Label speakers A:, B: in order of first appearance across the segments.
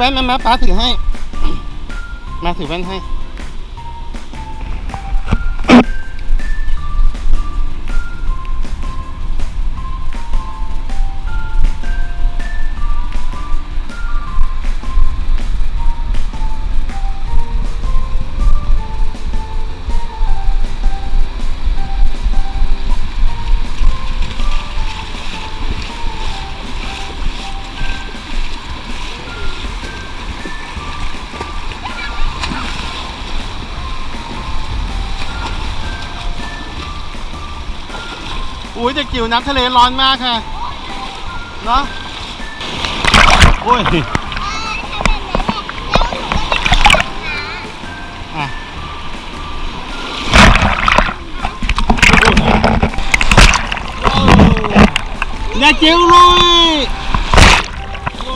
A: แว่นมามาป้าถือให้ มาถือแว่นให้ อุ้ยเด็กจิ๋วน้ำทะเลร้อนมากค่ะเนาะโอ้ยอะโอ้เด็กจิ๋วลุยโอ้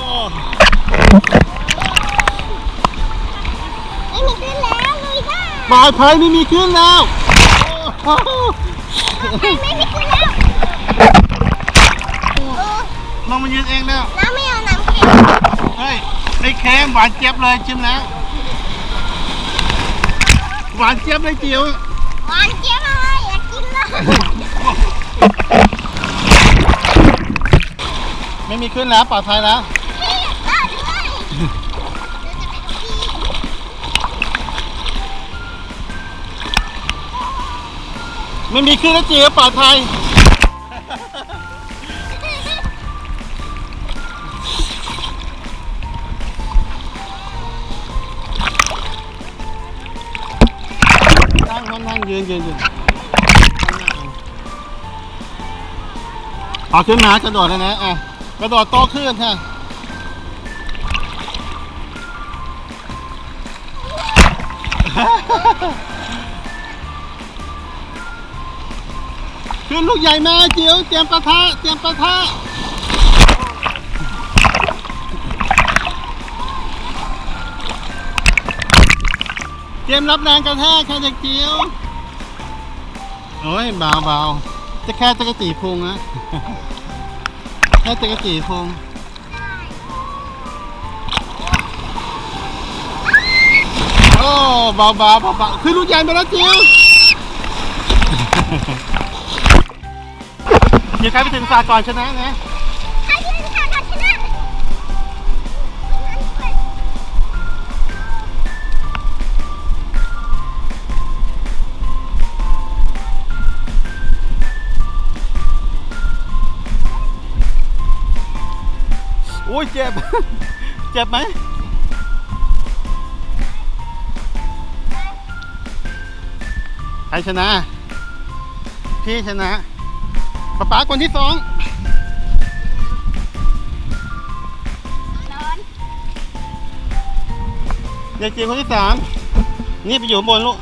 B: ไม่มีขึ้นแล้วลุยได้
A: ปลอดภัยไม่มีขึ้นแล้ว โอ้โห
B: ไม่มีขึ้นแล้วเออ
A: ลงมายืนเองแล้ว
B: น้ำไม่เอาน้ำเค็ม
A: เฮ้ยไม่เค็มหวานเจี๊ยบเลยชิมแล้ว หวานเจี๊ยบเลยจิ๋ว
B: หวานเจี๊ยบอะไรอยากกินเลย
A: ไม่มีขึ้นแล้วปลอดภัยแล้ว
B: ไม่
A: มีขึ้นแล้วจิ๋วปลอดภัยนั่งนั่งนั่งยืนยืนยืนเอาขึ้นมากระโดดเลยนะอะกระโดดโตขึ้นค่ะ ขึ้นลูกใหญ่แมาจิ๋วเตรียมปะทะเตรียมปะทะเตรียมรับแรงกระแทกค่ะเด็กจิ๋วโอ้ยเบาเบาจะแค่ตะกะจีพุงนะแค่ตะกะจีพุงโอ้เบาเบาเบาเบาขึ้นลูกใหญ่ไปแล้วจิ๋ว ยวใครไปถึงสากลชนะนะ
B: ใครยืนค่ะกันชนะ
A: โอ้ยเจ็บ เจ็บไหมใครชนะ พี่ชนะ ป๊าป๊าคนที่สอง
B: นอน
A: เด็กจีนคนที่สามนี่ไปอยู่ข้างบนลูก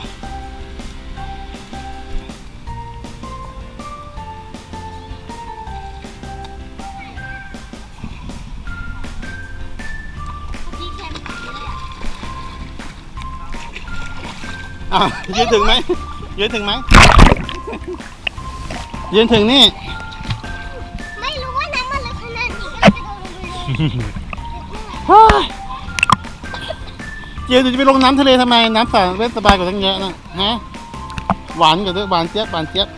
B: พี่แคมป์เลยอะ
A: อะยืนถึงไหมยืนถึงไหม ยืนถึงนี่
B: ไม่รู้ว่าน้ำมันลึกขนาดนี้ก็เลยกระโดดลงไปเลย
A: เฮ้ยเจียวจะไปลงน้ำทะเลทำไม น้ำสาเล่นสบายกว่าตั้งเยอะนะฮะ หวานกว่าด้วยหวานเจี๊ยบหวานเจี๊ยบ